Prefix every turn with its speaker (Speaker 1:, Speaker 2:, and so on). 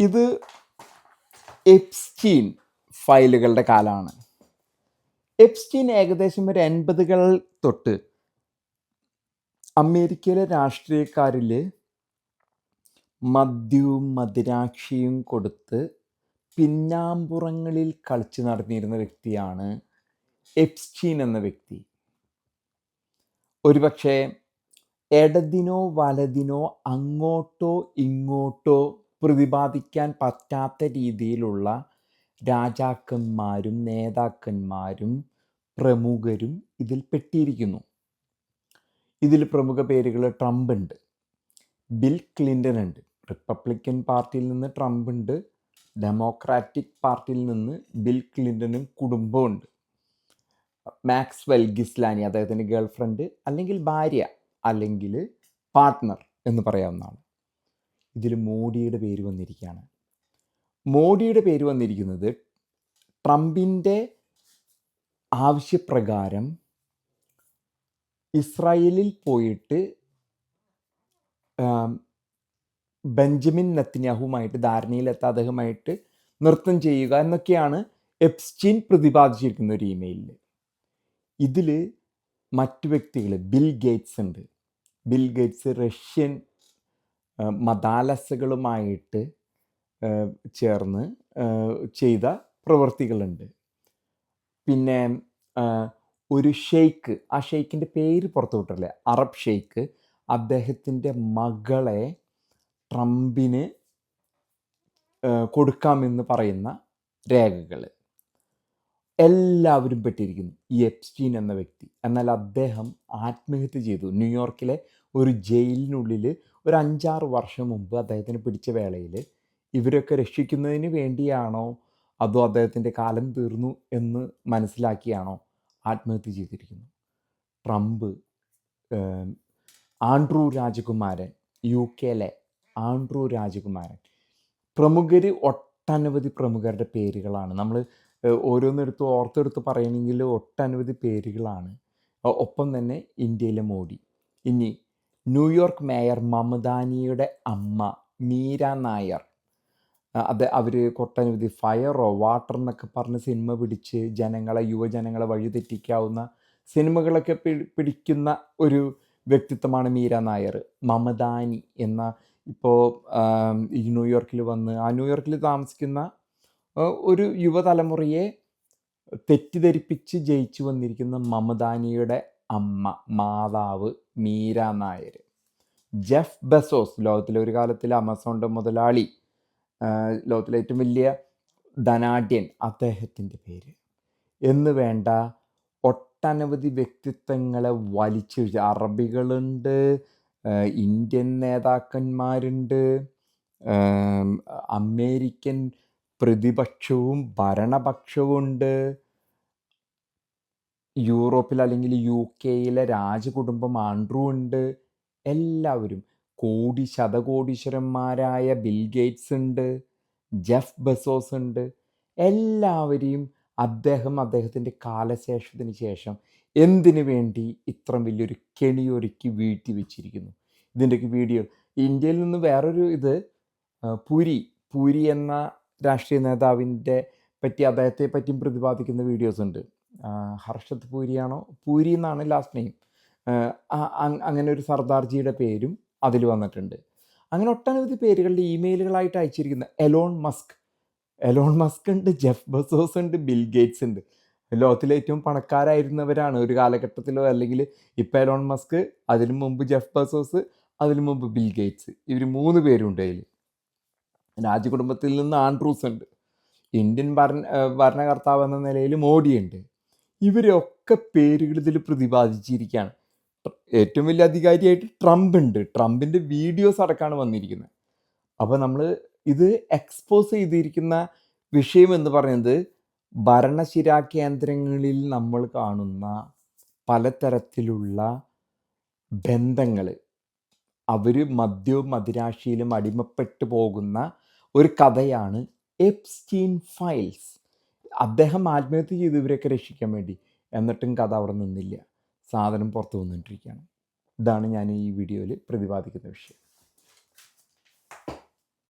Speaker 1: ഇത് എപ്സ്റ്റീൻ ഫയലുകളുടെ കാലമാണ് എപ്സ്റ്റീൻ ഏകദേശം ഒരു എൺപതുകൾ തൊട്ട് അമേരിക്കയിലെ രാഷ്ട്രീയക്കാരിൽ മദ്യവും മദിരാക്ഷിയും കൊടുത്ത് പിന്നാമ്പുറങ്ങളിൽ കളിച്ചു നടന്നിരുന്ന വ്യക്തിയാണ് എപ്സ്റ്റീൻ എന്ന വ്യക്തി. ഒരുപക്ഷെ ഇടതിനോ വലതിനോ അങ്ങോട്ടോ ഇങ്ങോട്ടോ പ്രതിപാദിക്കാൻ പറ്റാത്ത രീതിയിലുള്ള രാജാക്കന്മാരും നേതാക്കന്മാരും പ്രമുഖരും ഇതിൽ പെട്ടിയിരിക്കുന്നു ഇതിൽ പ്രമുഖ പേരുകൾ ട്രംപ് ഉണ്ട് ബിൽ ക്ലിന്റൺ ഉണ്ട് റിപ്പബ്ലിക്കൻ പാർട്ടിയിൽ നിന്ന് ട്രംപ് ഉണ്ട് ഡെമോക്രാറ്റിക് പാർട്ടിയിൽ നിന്ന് ബിൽ ക്ലിന്റണും കുടുംബമുണ്ട് മാക്സ്വെൽ ഗിസ്ലാനി അദ്ദേഹത്തിന്റെ ഗേൾഫ്രണ്ട് അല്ലെങ്കിൽ ഭാര്യ അല്ലെങ്കിൽ പാർട്ട്ണർ എന്ന് പറയാവുന്നതാണ്. ഇതിൽ മോഡിയുടെ പേര് വന്നിരിക്കുകയാണ്. മോഡിയുടെ പേര് വന്നിരിക്കുന്നത് ട്രംപിന്റെ ആവശ്യപ്രകാരം ഇസ്രായേലിൽ പോയിട്ട് ബെഞ്ചമിൻ നത്തിനാഹുമായിട്ട് ധാരണയിലെത്ത അദ്ദേഹമായിട്ട് നൃത്തം ചെയ്യുക എന്നൊക്കെയാണ് എപ്സ്റ്റീൻ പ്രതിപാദിച്ചിരിക്കുന്ന ഒരു ഇമെയിലിൽ. ഇതിൽ മറ്റു വ്യക്തികൾ ബിൽ ഗേറ്റ്സ് ഉണ്ട്. ബിൽ ഗേറ്റ്സ് റഷ്യൻ മദാലസകളുമായിട്ട് ചേർന്ന് ചെയ്ത പ്രവൃത്തികളുണ്ട്. പിന്നെ ഒരു ഷെയ്ക്ക് ആ ഷെയ്ക്കിന്റെ പേര് പുറത്തു വിട്ടല്ലേ അറബ് ഷെയ്ക്ക് അദ്ദേഹത്തിന്റെ മകളെ ട്രംപിന് കൊടുക്കാമെന്ന് പറയുന്ന രേഖകൾ എല്ലാവരും പെട്ടിരിക്കുന്നു. ഈ എപ്സ്റ്റീൻ എന്ന വ്യക്തി. എന്നാൽ അദ്ദേഹം ആത്മഹത്യ ചെയ്തു. ന്യൂയോർക്കിലെ ഒരു ജയിലിനുള്ളിൽ ഒരു അഞ്ചാറ് വർഷം മുമ്പ് അദ്ദേഹത്തിന് പിടിച്ച വേളയിൽ ഇവരൊക്കെ രക്ഷിക്കുന്നതിന് വേണ്ടിയാണോ? അതോ അദ്ദേഹത്തിന്റെ കാലം തീർന്നു എന്ന് മനസ്സിലാക്കിയാണോ ആത്മഹത്യ ചെയ്തിരിക്കുന്നു ട്രംപ് ആൻഡ്രൂ രാജകുമാരൻ യു കെയിലെ ആൻഡ്രൂ രാജകുമാരൻ. പ്രമുഖർ ഒട്ടനവധി പ്രമുഖരുടെ പേരുകളാണ്. നമ്മൾ ഓരോന്നെടുത്ത് ഓർത്തെടുത്ത് പറയണമെങ്കിൽ ഒട്ടനവധി പേരുകളാണ്. ഒപ്പം തന്നെ ഇന്ത്യയിലെ മോഡി. ഇനി ന്യൂയോർക്ക് മേയർ മമദാനിയുടെ അമ്മ മീര നായർ. അത് അവർ കൊട്ടനവധി ഫയറോ വാട്ടർ എന്നൊക്കെ പറഞ്ഞ് സിനിമ പിടിച്ച് ജനങ്ങളെ യുവജനങ്ങളെ വഴിതെറ്റിക്കാവുന്ന സിനിമകളൊക്കെ പിടിക്കുന്ന ഒരു വ്യക്തിത്വമാണ് മീര നായർ. മമദാനി എന്ന ഇപ്പോൾ ഈ ന്യൂയോർക്കിൽ വന്ന് ആ ന്യൂയോർക്കിൽ താമസിക്കുന്ന ഒരു യുവതലമുറയെ തെറ്റിദ്ധരിപ്പിച്ച് ജയിച്ചു വന്നിരിക്കുന്ന മമദാനിയുടെ അമ്മ മാതാവ് മീര നായർ. ജെഫ് ബസോസ് ലോകത്തിലെ ഒരു കാലത്തിൽ ആമസോണിന്റെ മുതലാളി ലോകത്തിലെ ഏറ്റവും വലിയ ധനാഢ്യൻ അദ്ദേഹത്തിന്റെ പേര്. എന്ന് വേണ്ട ഒട്ടനവധി വ്യക്തിത്വങ്ങളെ വലിച്ചു അറബികളുണ്ട് ഇന്ത്യൻ നേതാക്കന്മാരുണ്ട് അമേരിക്കൻ പ്രതിപക്ഷവും ഭരണപക്ഷവും ഉണ്ട് യൂറോപ്പിൽ അല്ലെങ്കിൽ യു കെയിലെ രാജകുടുംബം ആൻഡ്രൂ ഉണ്ട്. എല്ലാവരും കോടി ശതകോടീശ്വരന്മാരായ ബിൽ ഗേറ്റ്സ് ഉണ്ട് ജെഫ് ബസോസ് ഉണ്ട്. എല്ലാവരെയും അദ്ദേഹം അദ്ദേഹത്തിന്റെ കാലശേഷത്തിന് ശേഷം എന്തിനു വേണ്ടി ഇത്രയും വലിയൊരു കെണിയൊരുക്കി വീഴ്ത്തി വെച്ചിരിക്കുന്നു? ഇതിന്റെയൊക്കെ വീഡിയോ. ഇന്ത്യയിൽ നിന്ന് വേറൊരു ഇത് പുരി പുരി എന്ന രാഷ്ട്രീയ നേതാവിന്റെ പറ്റി അദ്ദേഹത്തെ പറ്റിയും പ്രതിപാദിക്കുന്ന വീഡിയോസ് ഉണ്ട് ഹർഷത് പൂരിയാണോ? പൂരി എന്നാണ് ലാസ്റ്റ് നെയിം അങ്ങനെ ഒരു സർദാർജിയുടെ പേരും അതിൽ വന്നിട്ടുണ്ട്. അങ്ങനെ ഒട്ടനവധി പേരുകളുടെ ഇമെയിലുകളായിട്ട് അയച്ചിരിക്കുന്ന എലോൺ മസ്ക്. എലോൺ മസ്ക് ഉണ്ട് ജെഫ് ബസോസ് ഉണ്ട് ബിൽ ഗേറ്റ്സ് ഉണ്ട്. ലോകത്തിലെ ഏറ്റവും പണക്കാരായിരുന്നവരാണ് ഒരു കാലഘട്ടത്തിലോ അല്ലെങ്കിൽ ഇപ്പം എലോൺ മസ്ക് അതിനു മുമ്പ് ജെഫ് ബസോസ് അതിനു മുമ്പ് ബിൽ ഗേറ്റ്സ്. ഇവർ മൂന്ന് പേരുണ്ട് അതിൽ രാജകുടുംബത്തിൽ നിന്ന് ആൻഡ്രൂസ് ഉണ്ട്. ഇന്ത്യൻ ഭരണ ഭരണകർത്താവ് എന്ന നിലയിൽ മോഡിയുണ്ട് ഇവരൊക്കെ പേരുകൾ ഇതിൽ പ്രതിപാദിച്ചിരിക്കുകയാണ്. ഏറ്റവും വലിയ അധികാരിയായിട്ട് ട്രംപ് ഉണ്ട്. ട്രംപിന്റെ വീഡിയോസ് അടക്കമാണ് വന്നിരിക്കുന്നത്. അപ്പോൾ നമ്മൾ ഇത് എക്സ്പോസ് ചെയ്തിരിക്കുന്ന വിഷയം എന്ന് പറയുന്നത് ഭരണശിരാ കേന്ദ്രങ്ങളിൽ നമ്മൾ കാണുന്ന പലതരത്തിലുള്ള ബന്ധങ്ങൾ അവർ മദ്യവും മദിരാശിയിലും അടിമപ്പെട്ടു പോകുന്ന ഒരു കഥയാണ് എപ്സ്റ്റീൻ ഫയൽസ്. അദ്ദേഹം ആത്മഹത്യ ചെയ്ത് ഇവരെയൊക്കെ രക്ഷിക്കാൻ വേണ്ടി. എന്നിട്ടും കഥ അവിടെ നിന്നില്ല. സാധനം പുറത്തു വന്നുകൊണ്ടിരിക്കുകയാണ് ഇതാണ് ഞാൻ ഈ വീഡിയോയിൽ പ്രതിപാദിക്കുന്ന വിഷയം.